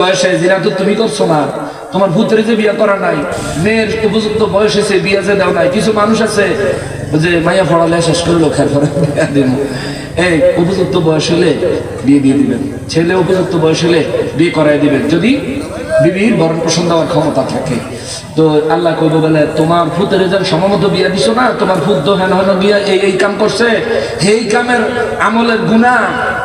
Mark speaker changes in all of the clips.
Speaker 1: বয়সে তো তোমার যে বিয়ে করা নাই, মেয়ের উপযুক্ত বয়স যে দেওয়া নাই, কিছু মানুষ আছে যে মাইয়া শেষ করল উপযুক্ত বয়স হলে বিয়ে দিয়ে দিবেন। ছেলে উপযুক্ত বয়স হলে বিয়ে করাই দিবেন। যদি বিবির বরণ পোষণ দেওয়ার ক্ষমতা থাকে। তো আল্লাহ কইব বলে, তোমার ভূতের যেন সমমত বিয়া দিছো না, তোমার ভূত হেন হেন বিয়া এই এই কাম করছে। এই কামের আমলের গুণা,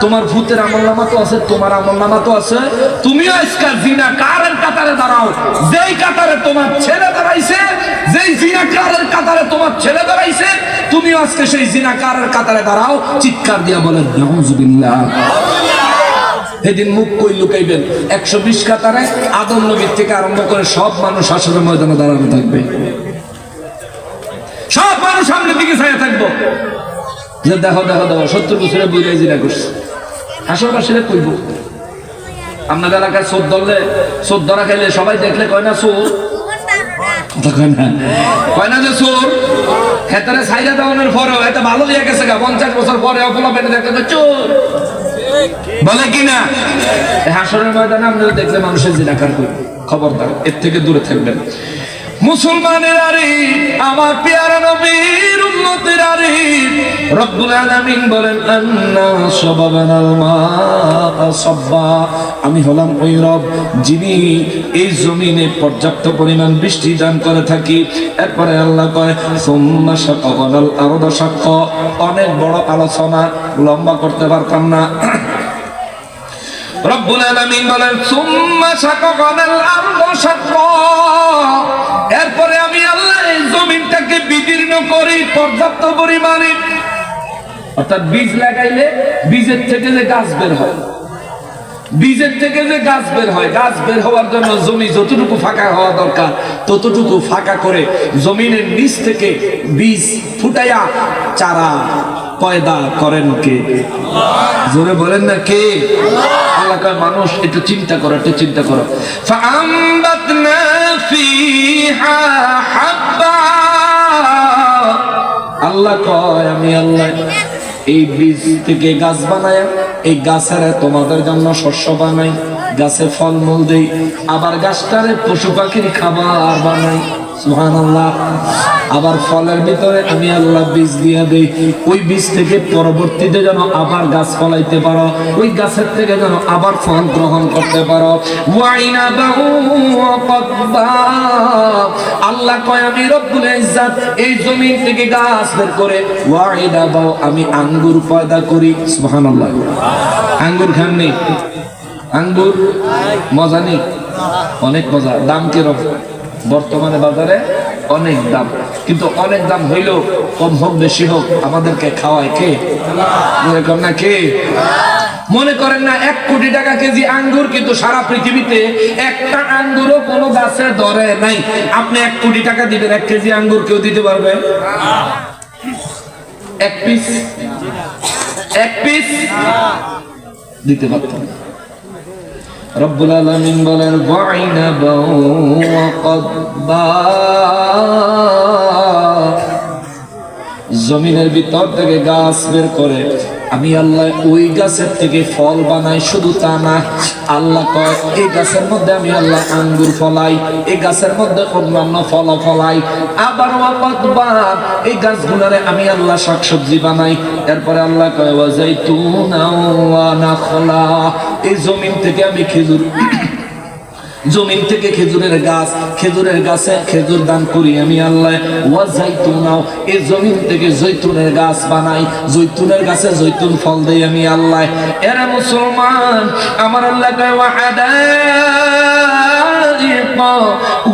Speaker 1: তোমার ভূতের আমল নামা তো আছে, তোমার আমল নামা তো আছে। তুমিও আজকাল জিনা কারের কাতারে দাঁড়াও। যেই কাতারে তোমার ছেলে দাঁড়াইছে, যেই জিনা কারের কাতারে তোমার ছেলে দাঁড়াইছে, তুমিও আজকে সেই জিনা কারের কাতারে দাঁড়াও। চিৎকার দিয়া বলেন, নাউজুবিল্লাহ। সেদিন মুখ কই লুকাইবেন? একশো বিশ কাতারে আদম নবীর থেকে আরম্ভ করে সব মানুষ আসলে ময়দানে দাঁড়ানো থাকবে। সব মানুষ সামনের দিকে ছায়া থাকব। যে দেখো দেখো দেখো সত্তর বছরে বইরাই জিনা করছে। আসল পাশে কইব আপনাদের এলাকায় চোদ্দ ধরলে চোদ্দ ধরা খাইলে সবাই দেখলে কয় না চোর? কয় না। যে চোর? হেতারে সাইডা দেওয়ানোর পরেও এত ভালো গেছে গা, পঞ্চাশ বছর পরে অপলা পেটে দেখলে চোর। বলে কিনা? হাসরের ময়দানে আপনারা দেখলে মানুষের জিনাকার করবে খবরদার এর থেকে দূরে থাকবেন। মুসলমানের আরে, আমার পেয়ারা নবীর উম্মতের আরে। রব্বুল আলামিন বলেন, আন্না সাবাবানাল মা সাব্বা। আমি হলাম ওই রব যিনি এই জমিনে পর্যাপ্ত পরিমাণ বৃষ্টি দান করে থাকি। এরপরে আল্লাহ কয়, সুম্মা শাকাবানাল আরদা শাক্কা। অনেক বড় আলোচনা, লম্বা করতে পারতাম না। রব্বুল আলামিন বলেন, সুম্মা শাকাকানাল আরদ শাক্কা এরপরে আমি আল্লাহ এই জমিনটাকে বিদীর্ণ করি পর্যাপ্ত পরিমাণে অর্থাৎ বীজ লাগাইলে বীজের থেকে যে গাছ বের হয় বীজের থেকে যে গাছ বের হয় গাছ বের হওয়ার জন্য জমি যতটুকু ফাঁকা হওয়া দরকার ততটুকু ফাঁকা করে জমিনের নিচ থেকে বীজ ফুটাইয়া চারা পয়দা করেন কে জোরে বলেন না কে আল্লাহ কয় মানুষ একটু চিন্তা করো একটু চিন্তা করো فأنبتنا فيها حبا আল্লাহ কয়, আমি আল্লাহ এই বীজ থেকে গাছ বানায় এই গাছের তোমাদের জন্য শস্য বানাই, গাছে ফলমূল দেই, আবার গাছটারে পশু পাখির খাবার বানাই। আবার ফলের ভিতরে আমি আল্লাহ বীজ দিয়ে দেই। ওই বীজ থেকে পরবর্তীতে যেন আবার গাছ ফলাইতে পারো, ওই গাছের থেকে যেন আবার ফল গ্রহণ করতে পারো। আল্লাহ কয়, আমি রব্বুল ইজ্জাত, এই জমিন থেকে গাছ বের করে ওয়াইনাবাহু আমি আঙ্গুর পয়দা করি। সুবহানাল্লাহ। আঙ্গুর খাননি আঙ্গুর? মজা নেই? অনেক মজা। দাম কীরকম? বর্তমানে বাজারে অনেক দাম। কিন্তু অনেক দাম হইলেও কম হোক, বেশি হোক, আমাদেরকে খাওয়ায় কে? মনে কর না কে? মনে করেন না এক কোটি টাকা কেজি আঙ্গুর, কিন্তু সারা পৃথিবীতে একটা আঙ্গুরও কোনো গাছে ধরে নাই। আপনি এক কোটি টাকা দিবেন, এক কেজি আঙ্গুর কেউ দিতে পারবে? এক পিস এক পিস দিতে পারতাম। রব্বুল আলামিন বলেন ওয়াইনাবা ওয়া কদবা জমিনের ভিতর থেকে গাছ বের করে, আমি আল্লাহ ওই গাছের থেকে ফল বানাই, শুধু তা না, আল্লাহ এই গাছের মধ্যে আমি আল্লাহ আঙ্গুর ফলাই এই গাছের মধ্যে অন্যান্য ফল ফলাই, আবার এই গাছগুলোরে আমি আল্লাহ শাকসবজি বানাই। এরপরে আল্লাহ কয় ওয়াজাইতুনা ওয়া নাখলা। এই জমিন থেকে আমি খেজুর জমিন থেকে খেজুরের গাছ, খেজুরের গাছে খেজুর দান করি আমি আল্লাহ। ওয়া এই জমিন থেকে জৈতুনের গাছ বানাই। জৈতুনের গাছে জৈতুন ফল দেই আমি আল্লাহ। এরা মুসলমান, আমার আল্লাহ কয় ওয়া হাদাইকা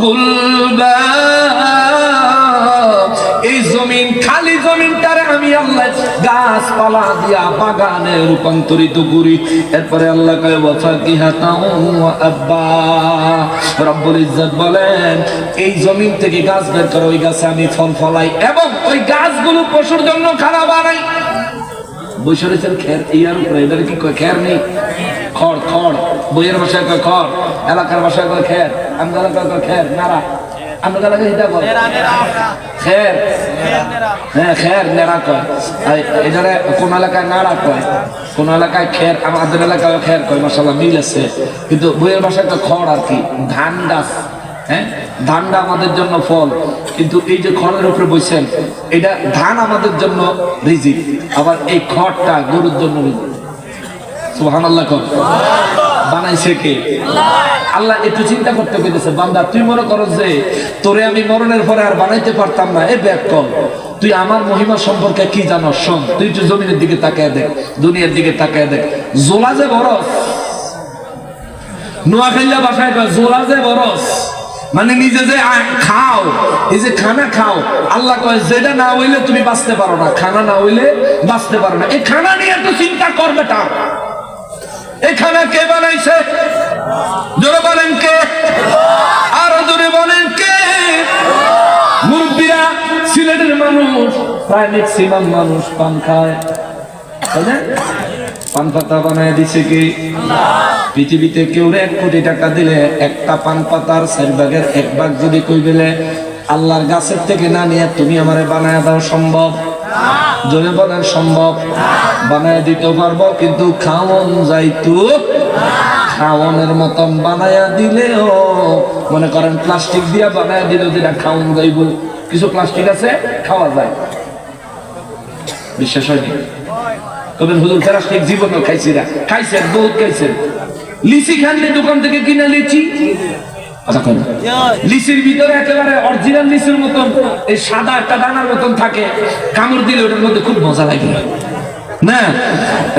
Speaker 1: গুলবা। এই জমিন খালি আল্লাহ গাছপালা দিয়া বাগানে রূপান্তরিত করি। এরপরে আল্লাহ কয় ওয়াফাকিহাতাও ওয়া আব্বা। রব্বুল ইজ্জত বলেন, এই জমিন থেকে গাছ বের ওই গাছে আমি ফল ফলাই এবং ওই গাছগুলো পশুর জন্য খানা বানাই বসে রয়েছেন ইয়ার উপরে, এদের কি খের নেই? খড় খড়। বইয়ের ভাষায় কয়, খড়। এলাকার ভাষায় কয়, খের। আমদার এলাকায় কয়, খের। নাড়া আমরা এটা খের। হ্যাঁ খের নেড়া কয়। কোন এলাকায় নাড়া কয়? কোন এলাকায় খের আমাদের এলাকায় খের কয় মিল আছে। কিন্তু বইয়ের ভাষায় তো খড় আর কি ধান গাছ হ্যাঁ? ধানটা আমাদের জন্য ফল। কিন্তু এই যে খড়ের উপরে বসছেন এটা ধান আমাদের জন্য রিজিক। আবার এই খড়টা গরুর জন্য রিজিক। সুবহান আল্লাহ কর। বানাইছে কে? আল্লাহ একটু চিন্তা করতে পেরেছে বান্দা, তুই মনে করো যে তোরে আমি মরণের পরে আর বানাইতে পারতাম না, এ ব্যাগ কল তুই আমার মহিমা সম্পর্কে কি জানো শোন, তুই একটু জমিনের দিকে তাকায় দেখ, দুনিয়ার দিকে তাকায় দেখ। জোলা যে বরস। নোয়াখাইলা বাসায় জোলা যে বরস। মানে নিজে যে খাও, এই যে খানা খাও, আল্লাহ কয়, যেটা না হইলে তুমি বাঁচতে পারো না, খানা না হইলে বাঁচতে পারো না। এই খানা নিয়ে একটু চিন্তা করবে টা এই খানা কে বানাইছে? জোরে বলেন কে? আরও জোরে বলেন কে? মুরব্বীরা সিলেটের মানুষ, প্রায় ম্যাক্সিমাম মানুষ পান খায়। তাই না? পান পাতা বানায় দিছে কি? পৃথিবীতে কেউ এক কোটি টাকা দিলে একটা পান পাতার চার ভাগের এক ভাগ যদি কই দিলে, আল্লাহর গাছের থেকে না নিয়ে তুমি আমারে বানায় দাও সম্ভব। জনে বলেন সম্ভব। বানায় দিতে পারব, কিন্তু খাওয়ন যাইতো। খাওয়ানোর মতন বানায়া দিলেও, মনে করেন প্লাস্টিক দিয়া বানায়া দিলেও যেটা খাওয়ান যাইব। কিছু প্লাস্টিক আছে, খাওয়া যায়। বিশ্বাস হয়নি? তবে হুজুর, প্লাস্টিক জীবনে খাইছি না। খাইছেন, বহুত খাইছেন। লিচি খানলে দোকান থেকে কিনে লিচি। লিচির ভিতরে একেবারে অরিজিনাল লিচির মতন, এই সাদা একটা দানার মতন থাকে, কামড় দিলে ওটার মধ্যে খুব মজা লাগে। না,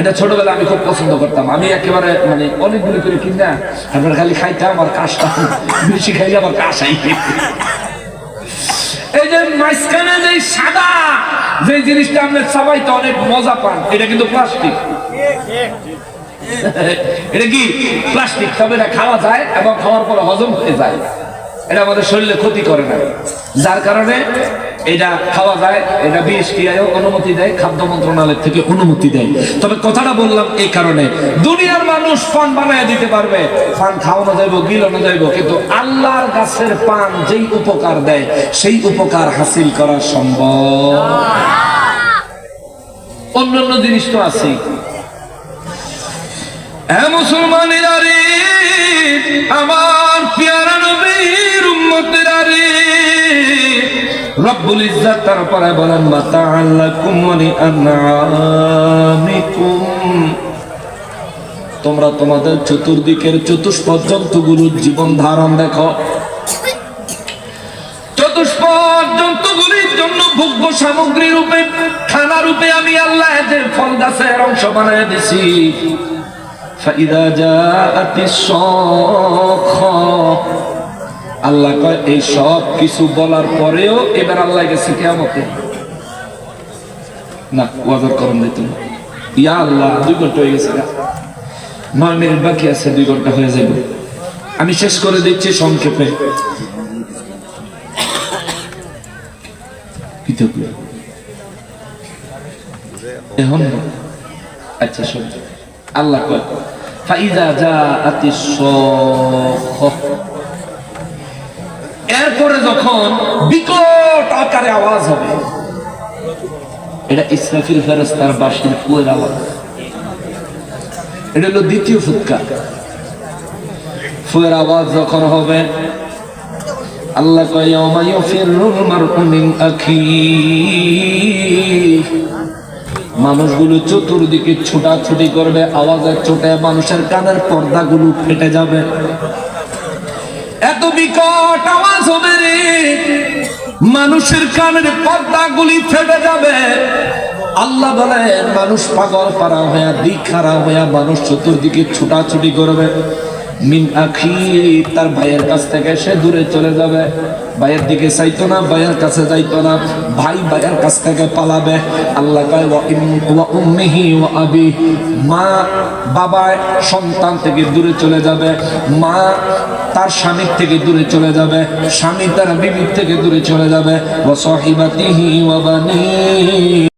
Speaker 1: এটা ছোটবেলা আমি খুব পছন্দ করতাম। আমি একেবারে মানে অনেকগুলি করে কিনা, তারপরে খালি খাইতাম আর কাশতাম। বেশি খাইলে আবার কাশাই এই যে মাঝখানে যে সাদা, যে জিনিসটা আপনি সবাইতে অনেক মজা পান, এটা কিন্তু প্লাস্টিক। এটা কি? প্লাস্টিক, তবে এটা খাওয়া যায় এবং খাওয়ার পরে হজম হয়ে যায়। এটা আমাদের শরীরে ক্ষতি করে না। যার কারণে এটা খাওয়া যায়, এটা বিএসটিআইও অনুমতি দেয়, খাদ্য মন্ত্রণালয় থেকে অনুমতি দেয়। তবে কথাটা বললাম এই কারণে, দুনিয়ার মানুষ পান বানায় দিতে পারবে। পান খাওয়ানো যাইব, গিলানো যাইব, কিন্তু আল্লাহর গাছের পান যেই উপকার দেয়, সেই উপকার হাসিল করা সম্ভব। অন্যান্য জিনিস তো আছেই। আমার পেয়ারা রে। তোমরা তোমাদের চতুর্দিকের চতুষ্পদ জন্তুগুলোর জীবন ধারণ দেখো। চতুষ্পদ জন্তুগুলির জন্য ভোগ্য সামগ্রী রূপে, খানা রূপে আমি আল্লাহ ফল গাছের অংশ বানায় দিছি। ফাইদা জাআতি সখা। আল্লাহ কয়, এই সব কিছু বলার পরেও এবার আল্লাহ গেছে কেমতে না ওয়াজার করুন দিত ইয়া আল্লাহ, দুই ঘণ্টা হয়ে গেছে। নয় মিনিট বাকি আছে, দুই ঘণ্টা হয়ে যাবে আমি শেষ করে দিচ্ছি সংক্ষেপে। এখন আচ্ছা শোন। আল্লাহ কয়। ফাইজা জাআতি সখা এরপরে যখন বিকট আকারে আওয়াজ হবে, এটা ইসরাফিল ফেরেস্তার বাসির ফুয়ের আওয়াজ। এটা হলো দ্বিতীয় ফুৎকার ফুয়ের আওয়াজ যখন হবে, আল্লাহ কয়, ইয়াউমা ইউফিরুল মারউ মিন মানুষগুলো চতুর্দিকে ছোটাছুটি করবে, আওয়াজের চোটে মানুষের কানের পর্দাগুলো ফেটে যাবে। এত বিকট আওয়াজ হবে রে, মানুষের কানের পর্দাগুলি ফেটে যাবে। আল্লাহ বলেন, মানুষ পাগল পারা হইয়া দিক খারাপ হইয়া মানুষ চতুর্দিকে ছোটাছুটি করবে। মিন আখি, তার ভাইয়ের কাছ থেকে সে দূরে চলে যাবে। ভাইয়ের দিকে চাইতো না, ভাইয়ের কাছে যাইতো না। ভাই ভাইয়ের কাছ থেকে পালাবে। আল্লাহ কয়, ওয়া উম্মিহি আবি। মা বাবা সন্তান থেকে দূরে চলে যাবে। মা তার স্বামীর থেকে দূরে চলে যাবে। স্বামী তার বিবির থেকে দূরে চলে যাবে। ওয়া সাহিবাতিহি ওয়া বানি।